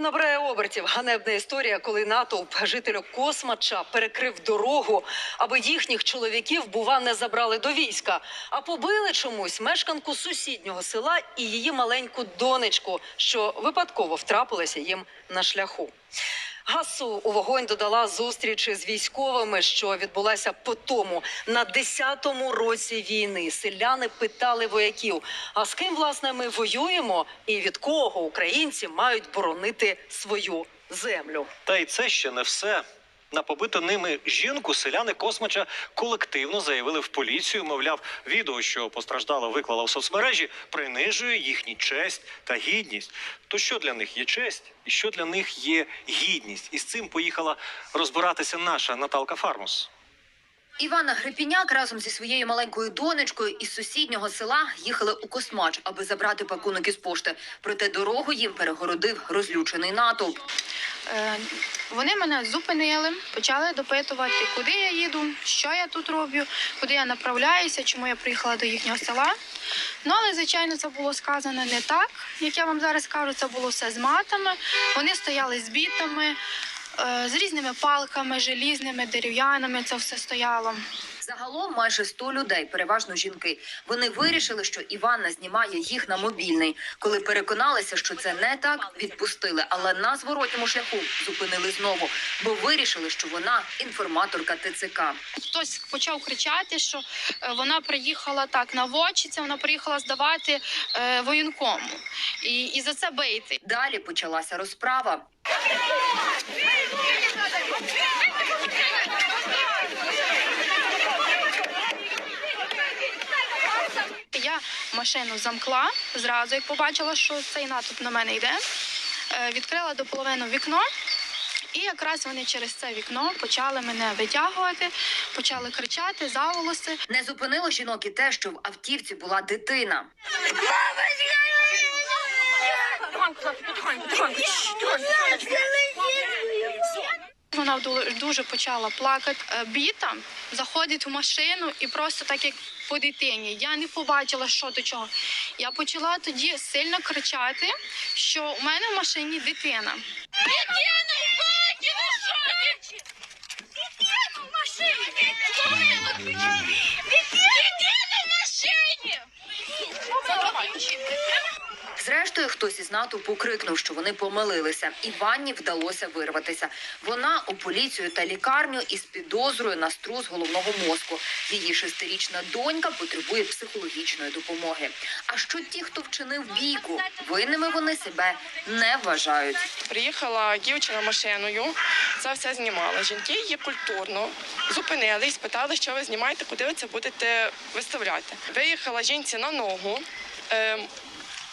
Набирає обертів ганебна історія, коли натовп жителю Космача перекрив дорогу, аби їхніх чоловіків, бува, не забрали до війська, а побили чомусь мешканку сусіднього села і її маленьку донечку, що випадково втрапилася їм на шляху. Гасу у вогонь додала зустріч з військовими, що відбулася по тому на 10-му році війни. Селяни питали вояків: а з ким власне ми воюємо, і від кого українці мають боронити свою землю? Та й це ще не все. На побиту ними жінку селяни Космача колективно заявили в поліцію. Мовляв, відео, що постраждала, виклала в соцмережі, принижує їхню честь та гідність. То що для них є честь, і що для них є гідність? І з цим поїхала розбиратися наша Наталка Фармус. Івана Грипіняк разом зі своєю маленькою донечкою із сусіднього села їхали у Космач, аби забрати пакунок із пошти. Проте дорогу їм перегородив розлючений натовп. Е, Вони мене зупинили, почали допитувати, куди я їду, що я тут роблю, куди я направляюся, чому я приїхала до їхнього села. Ну, але, звичайно, це було сказано не так, як я вам зараз кажу, це було все з матами. Вони стояли з бітами, з різними палками, желізними, дерев'яними, це все стояло. Загалом майже 100 людей, переважно жінки. Вони вирішили, що Іванна знімає їх на мобільний. Коли переконалися, що це не так, відпустили. Але на зворотньому шляху зупинили знову, бо вирішили, що вона інформаторка ТЦК. Хтось почав кричати, що е, вона приїхала так на Вочиця, вона приїхала здавати е, воєнкому. І, і за це бити. Далі почалася розправа. Я машину замкла зразу, як побачила, що цей натовп на мене йде. Е, Відкрила до половини вікно, і якраз вони через це вікно почали мене витягувати, почали кричати за волоси. Не зупинило жінок і те, що в автівці була дитина. Вона ду- дуже почала плакати. Е, Біта заходить в машину і просто так як по дитині. Я не побачила, що до чого. Я почала тоді сильно кричати, що у мене в машині дитина. Зрештою, хтось із натовпу крикнув, що вони помилилися. Іванні вдалося вирватися. Вона у поліцію та лікарню із підозрою на струс головного мозку. Її шестирічна донька потребує психологічної допомоги. А що ті, хто вчинив бійку, винними вони себе не вважають. Приїхала дівчина машиною, це все знімала. Жінки її культурно зупинили і спитали, що ви знімаєте, куди ви це будете виставляти. Виїхала жінці на ногу. Е,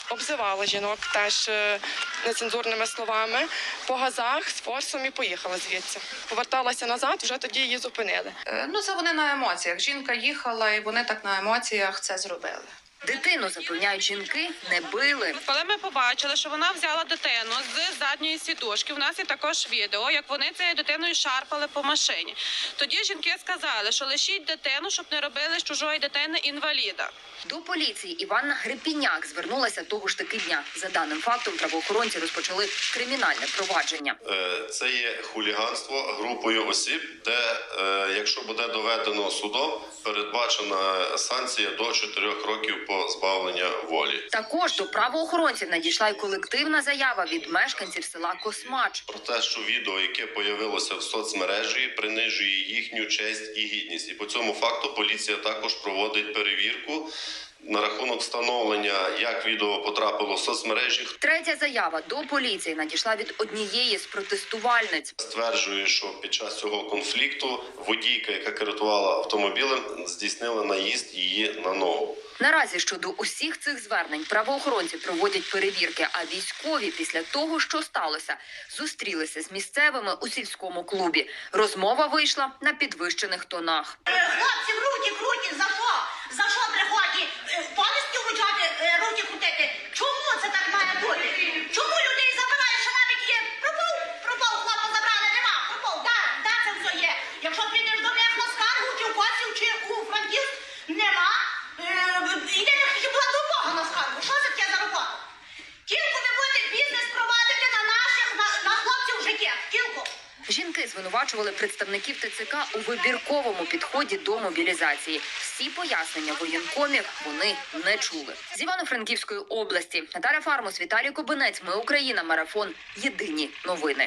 Обзивала жінок теж е, нецензурними словами по газах з форсом і поїхала звідси. Поверталася назад, вже тоді її зупинили. Е, Ну, це вони на емоціях. Жінка їхала, і вони так на емоціях це зробили. Дитину запевняють жінки, не били. Коли ми побачили, що вона взяла дитину з задньої сідушки, у нас є також відео, як вони цією дитиною шарпали по машині. Тоді жінки сказали, що лишіть дитину, щоб не робили з чужої дитини інваліда. До поліції Іванна Грипіняк звернулася того ж таки дня. За даним фактом правоохоронці розпочали кримінальне провадження. Е, Це є хуліганство групою осіб, де, е, якщо буде доведено судом, передбачена санкція до 4 років позбавлення волі. Також до правоохоронців надійшла й колективна заява від мешканців села Космач. Про те, що відео, яке появилося в соцмережі, принижує їхню честь і гідність. І по цьому факту поліція також проводить перевірку на рахунок встановлення, як відео потрапило в соцмережі, Третя заява до поліції надійшла від однієї з протестувальниць. стверджує, що під час цього конфлікту водійка, яка керувала автомобілем, здійснила наїзд її на ногу. Наразі щодо усіх цих звернень правоохоронці проводять перевірки, а військові після того, що сталося, зустрілися з місцевими у сільському клубі. Розмова вийшла на підвищених тонах. Хлопці, в руки круті, за що? За що приходять? Е, Повністю почати е, руки крутити? Чому це так має бути? Чому людей забирають, що навіть є? Пропав, пропав, хлопа забрали, нема, пропав, да, да, це все є. Якщо підеш до них на скаргу, чи в Косів, чи у Франківськ, нема, е, іде хіба до Бога на скаргу. Що це таке за робота? Тільки ви будете бізнес проводити на наших, на людей звинувачували представників ТЦК у вибірковому підході до мобілізації. Всі пояснення воєнкомів вони не чули. З Івано-Франківської області Наталя Фармус, Віталій Кобинець. Ми Україна. Марафон. Єдині новини.